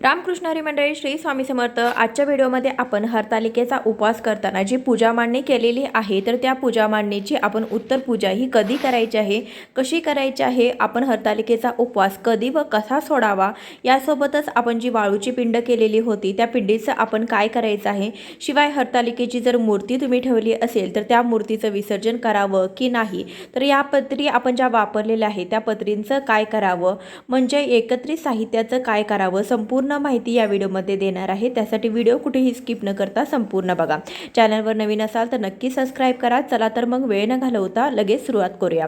रामकृष्णारी मंडळी श्री स्वामी समर्थ आजच्या व्हिडिओमध्ये आपण हरतालिकेचा उपवास करताना जी पूजा मांडणी केलेली आहे तर त्या पूजा मांडणीची आपण उत्तर पूजा ही कधी करायची आहे कशी करायची आहे आपण हरतालिकेचा उपवास कधी व कसा सोडावा यासोबतच आपण जी वाळूची पिंड केलेली होती त्या पिंडीचं आपण काय करायचं आहे शिवाय हरतालिकेची जर मूर्ती तुम्ही ठेवली असेल तर त्या मूर्तीचं विसर्जन करावं की नाही तर या पत्री आपण ज्या वापरलेल्या आहे त्या पत्रींचं काय करावं म्हणजे एकत्रित साहित्याचं काय करावं संपूर्ण पूर्ण माहिती या व्हिडिओमध्ये देणार आहे. त्यासाठी व्हिडिओ कुठेही स्किप न करता संपूर्ण बघा. चॅनलवर नवीन असाल तर नक्की सबस्क्राईब करा. चला तर मग वेळ न घालवता लगेच सुरुवात करूया.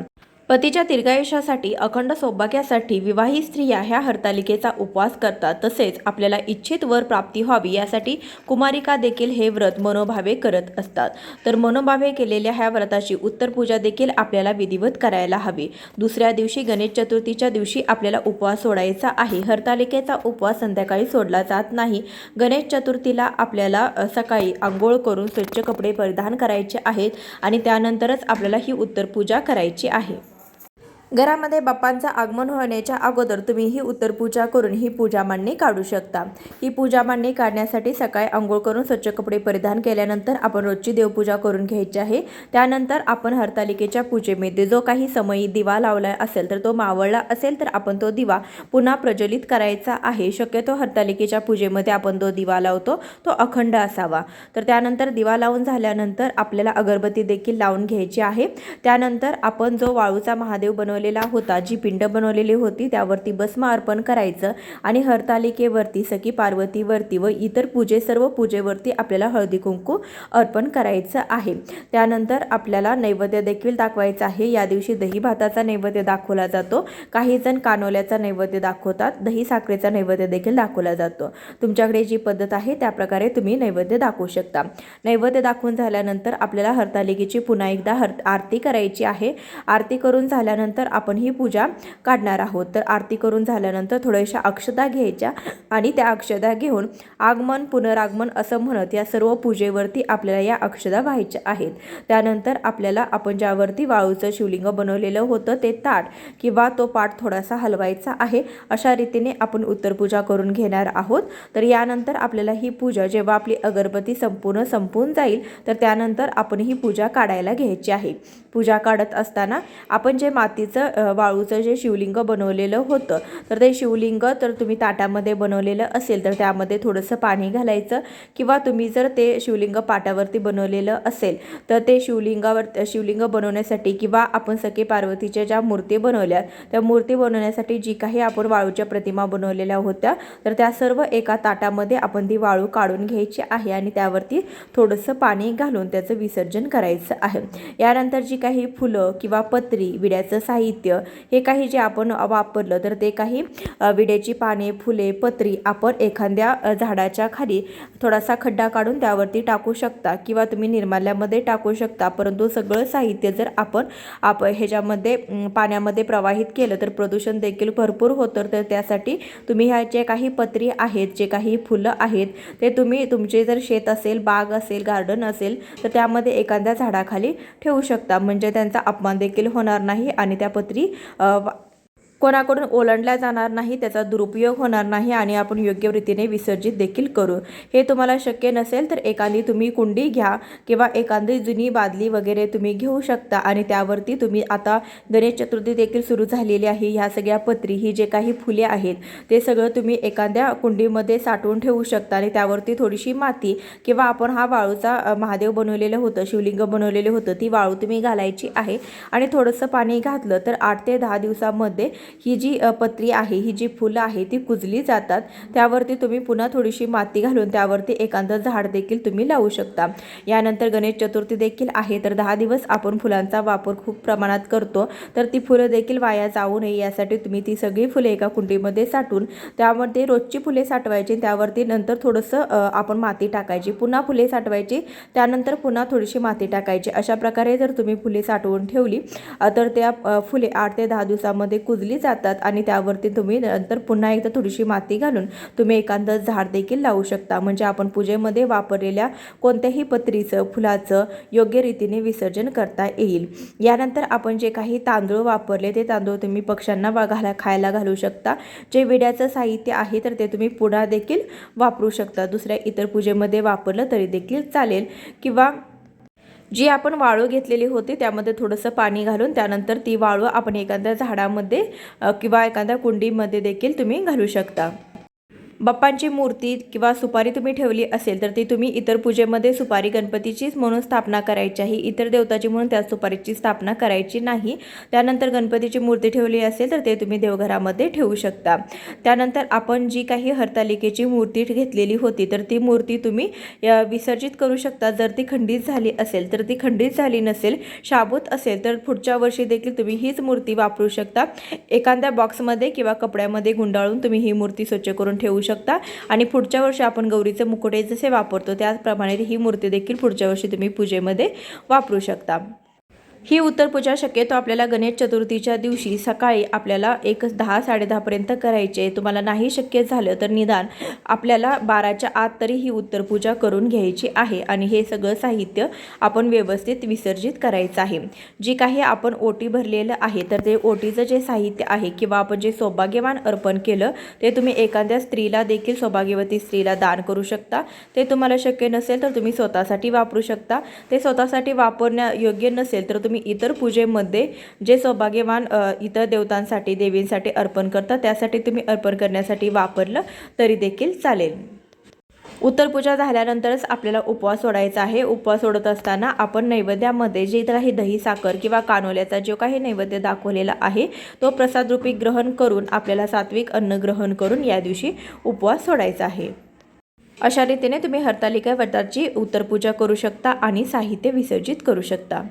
पतीच्या दीर्घायुष्यासाठी अखंड सौभाग्यासाठी विवाहित स्त्रिया ह्या हरतालिकेचा उपवास करतात. तसेच आपल्याला इच्छित वर प्राप्ती व्हावी यासाठी कुमारिका देखील हे व्रत मनोभावे करत असतात. तर मनोभावे केलेल्या ह्या व्रताची उत्तर पूजा देखील आपल्याला विधिवत करायला हवी. दुसऱ्या दिवशी गणेश चतुर्थीच्या दिवशी आपल्याला उपवास सोडायचा आहे. हरतालिकेचा उपवास संध्याकाळी सोडला जात नाही. गणेश चतुर्थीला आपल्याला सकाळी आंघोळ करून स्वच्छ कपडे परिधान करायचे आहेत आणि त्यानंतरच आपल्याला ही उत्तर पूजा करायची आहे. घरामध्ये बाप्पांचं आगमन होण्याच्या अगोदर तुम्ही ही उत्तर पूजा करून ही पूजा मांडणी काढू शकता. ही पूजा मांडणी काढण्यासाठी सकाळी आंघोळ करून स्वच्छ कपडे परिधान केल्यानंतर आपण रोजची देवपूजा करून घ्यायची आहे. त्यानंतर आपण हरतालिकेच्या पूजेमध्ये जो काही समयी दिवा लावला असेल तर तो मावळला असेल तर आपण तो दिवा पुन्हा प्रज्वलित करायचा आहे. शक्यतो हरतालिकेच्या पूजेमध्ये आपण जो दिवा लावतो तो अखंड असावा. तर त्यानंतर दिवा लावून झाल्यानंतर आपल्याला अगरबत्ती देखील लावून घ्यायची आहे. त्यानंतर आपण जो वाळूचा महादेव बनव बनवलेला होता. जी पिंड बनवलेली होती त्यावरती भस्म अर्पण करायचं आणि हरतालिकेवरती सखी पार्वतीवरती व इतर पूजे सर्व पूजेवरती आपल्याला हळदी कुंकू अर्पण करायचं आहे. त्यानंतर आपल्याला नैवेद्य देखील दाखवायचं आहे. या दिवशी दही भाताचा नैवेद्य दाखवला जातो. काही जण कानोल्याचा नैवेद्य दाखवतात. दही साखरेचा नैवेद्य देखील दाखवला जातो. तुमच्याकडे जी पद्धत आहे त्या प्रकारे तुम्ही नैवेद्य दाखवू शकता. नैवेद्य दाखवून झाल्यानंतर आपल्याला हरतालिकेची पुन्हा एकदा हर आरती करायची आहे. आरती करून झाल्यानंतर आपण ही पूजा काढणार आहोत. तर आरती करून झाल्यानंतर थोड्याशा अक्षता घ्यायच्या आणि त्या अक्षता घेऊन आगमन पुनरागमन असं म्हणत या सर्व पूजेवरती आपल्याला या अक्षता व्हायच्या आहेत. त्यानंतर आपल्याला आपण ज्यावरती वाळूचं शिवलिंग बनवलेलं होतं ते ताट किंवा तो पाठ थोडासा हलवायचा आहे अशा रीतीने आपण उत्तर पूजा करून घेणार आहोत. तर यानंतर आपल्याला ही पूजा जेव्हा आपली अगरबत्ती संपूर्ण संपून जाईल तर त्यानंतर आपण ही पूजा काढायला घ्यायची आहे. पूजा काढत असताना आपण जे मातीचं अ, वाळूचं जे शिवलिंग बनवलेलं होतं तर ते शिवलिंग तर तुम्ही ताटामध्ये बनवलेलं असेल तर त्यामध्ये थोडंसं पाणी घालायचं किंवा तुम्ही जर ते शिवलिंग पाटावरती बनवलेलं असेल तर ते शिवलिंगावर शिवलिंग बनवण्यासाठी किंवा आपण सखी पार्वतीच्या ज्या मूर्ती बनवल्या त्या मूर्ती बनवण्यासाठी जी काही आपण वाळूच्या प्रतिमा बनवलेल्या होत्या तर त्या सर्व एका ताटामध्ये आपण ती वाळू काढून घ्यायची आहे आणि त्यावरती थोडंसं पाणी घालून त्याचं विसर्जन करायचं आहे. यानंतर जी काही फुलं किंवा पत्री विड्याचं साहित्य हे काही जे आपण वापरलं तर ते काही विड्याची पाने फुले पत्री आपण एखाद्या झाडाच्या खाली थोडासा खड्डा काढून त्यावरती टाकू शकता किंवा तुम्ही निर्माल्यामध्ये टाकू शकता. परंतु सगळं साहित्य जर आपण आप ह्याच्यामध्ये पाण्यामध्ये प्रवाहित केलं तर प्रदूषण देखील भरपूर होतं. तर त्यासाठी तुम्ही ह्या जे काही पत्री आहेत जे काही फुलं आहेत ते तुम्ही तुमचे जर शेत असेल बाग असेल गार्डन असेल तर त्यामध्ये एखाद्या झाडाखाली ठेवू शकता. म्हणजे त्यांचा अपमान देखील होणार नाही आणि त्या पत्री अ, वा- कोणाकडून ओलांडल्या जाणार नाही त्याचा दुरुपयोग होणार नाही आणि आपण योग्य रीतीने विसर्जित देखील करू. हे तुम्हाला शक्य नसेल तर एखादी तुम्ही कुंडी घ्या किंवा एखादी जुनी बादली वगैरे तुम्ही घेऊ शकता आणि त्यावरती तुम्ही आता गणेश चतुर्थी देखील सुरू झालेली आहे. ह्या सगळ्या पत्री ही जे काही फुले आहेत ते सगळं तुम्ही एखाद्या कुंडीमध्ये साठवून ठेवू शकता आणि त्यावरती थोडीशी माती किंवा आपण हा वाळूचा महादेव बनवलेलं होतं शिवलिंग बनवलेलं होतं ती वाळू तुम्ही घालायची आहे आणि थोडंसं पाणी घातलं तर आठ ते दहा दिवसामध्ये ही जी पत्री आहे ही जी फुलं आहे ती कुजली जातात. त्यावरती तुम्ही पुन्हा थोडीशी माती घालून त्यावरती एखादं झाड देखील तुम्ही लावू शकता. यानंतर गणेश चतुर्थी देखील आहे तर दहा दिवस आपण फुलांचा वापर खूप प्रमाणात करतो. तर ती फुलं देखील वाया जाऊ नये यासाठी तुम्ही ती सगळी फुले एका कुंडीमध्ये साठवून त्यामध्ये रोजची फुले साठवायची. त्यावरती नंतर थोडंसं आपण माती टाकायची. पुन्हा फुले साठवायची. त्यानंतर पुन्हा थोडीशी माती टाकायची. अशा प्रकारे जर तुम्ही फुले साठवून ठेवली तर त्या फुले आठ ते दहा दिवसामध्ये कुजली जातात आणि त्यावरती तुम्ही नंतर पुन्हा एकदा थोडीशी माती घालून तुम्ही एखादं झाड देखील लावू शकता. म्हणजे आपण पूजेमध्ये वापरलेल्या कोणत्याही पत्रीचं फुलाचं योग्य रीतीने विसर्जन करता येईल. यानंतर आपण जे काही तांदूळ वापरले ते तांदूळ तुम्ही पक्ष्यांना वा घाला खायला घालू शकता. जे विड्याचं साहित्य आहे तर ते तुम्ही पुन्हा देखील वापरू शकता. दुसऱ्या इतर पूजेमध्ये वापरलं तरी देखील चालेल. किंवा जी आपण वाळू घेतलेली होती त्यामध्ये थोडंसं पाणी घालून त्यानंतर ती वाळू आपण एखाद्या झाडामध्ये किंवा एखाद्या कुंडीमध्ये देखील तुम्ही घालू शकता. बाप्पांची मूर्ती किंवा सुपारी तुम्ही ठेवली असेल तर ती तुम्ही इतर पूजेमध्ये सुपारी गणपतीचीच म्हणून स्थापना करायची आहे. इतर देवताची म्हणून त्या सुपारीची स्थापना करायची नाही. त्यानंतर गणपतीची मूर्ती ठेवली असेल तर ते तुम्ही देवघरामध्ये ठेवू शकता. त्यानंतर आपण जी काही हरतालिकेची मूर्ती घेतलेली होती तर ती मूर्ती तुम्ही विसर्जित करू शकता. जर ती खंडित झाली असेल तर ती खंडित झाली नसेल शाबूत असेल तर पुढच्या वर्षी देखील तुम्ही हीच मूर्ती वापरू शकता. एखाद्या बॉक्समध्ये किंवा कपड्यामध्ये गुंडाळून तुम्ही ही मूर्ती स्वच्छ करून ठेवू शकता. आणि पुढच्या वर्षी आपण गौरीचे मुकुटे जसे वापरतो त्याचप्रमाणे ही मूर्ती देखील पुढच्या वर्षी तुम्ही पूजेमध्ये वापरू शकता. ही उत्तरपूजा शक्यतो आपल्याला गणेश चतुर्थीच्या दिवशी सकाळी आपल्याला एक दहा साडेदहापर्यंत करायचे. तुम्हाला नाही शक्य झालं तर निदान आपल्याला बाराच्या आत तरी ही उत्तरपूजा करून घ्यायची आहे आणि हे सगळं साहित्य आपण व्यवस्थित विसर्जित करायचं आहे. जी काही आपण ओटी भरलेलं आहे तर ते ओटीचं जे साहित्य आहे किंवा आपण जे सौभाग्यवान अर्पण केलं ते तुम्ही एखाद्या स्त्रीला देखील सौभाग्यवती स्त्रीला दान करू शकता. ते तुम्हाला शक्य नसेल तर तुम्ही स्वतःसाठी वापरू शकता. ते स्वतःसाठी वापरण्या योग्य नसेल तर तुम्ही तुम्ही इतर पूजेमध्ये जे सौभाग्यवान इतर देवतांसाठी देवींसाठी अर्पण करता त्यासाठी तुम्ही अर्पण करण्यासाठी वापरलं तरी देखील चालेल. उत्तरपूजा झाल्यानंतरच आपल्याला उपवास सोडायचा आहे. उपवास सोडत असताना आपण नैवेद्यामध्ये जे काही दही साखर किंवा कानोल्याचा जो काही नैवेद्य दाखवलेला आहे तो प्रसादरूपी ग्रहण करून आपल्याला सात्विक अन्न ग्रहण करून या दिवशी उपवास सोडायचा आहे. अशा रीतीने तुम्ही हरतालिका व्रताची उत्तरपूजा करू शकता आणि साहित्य विसर्जित करू शकता.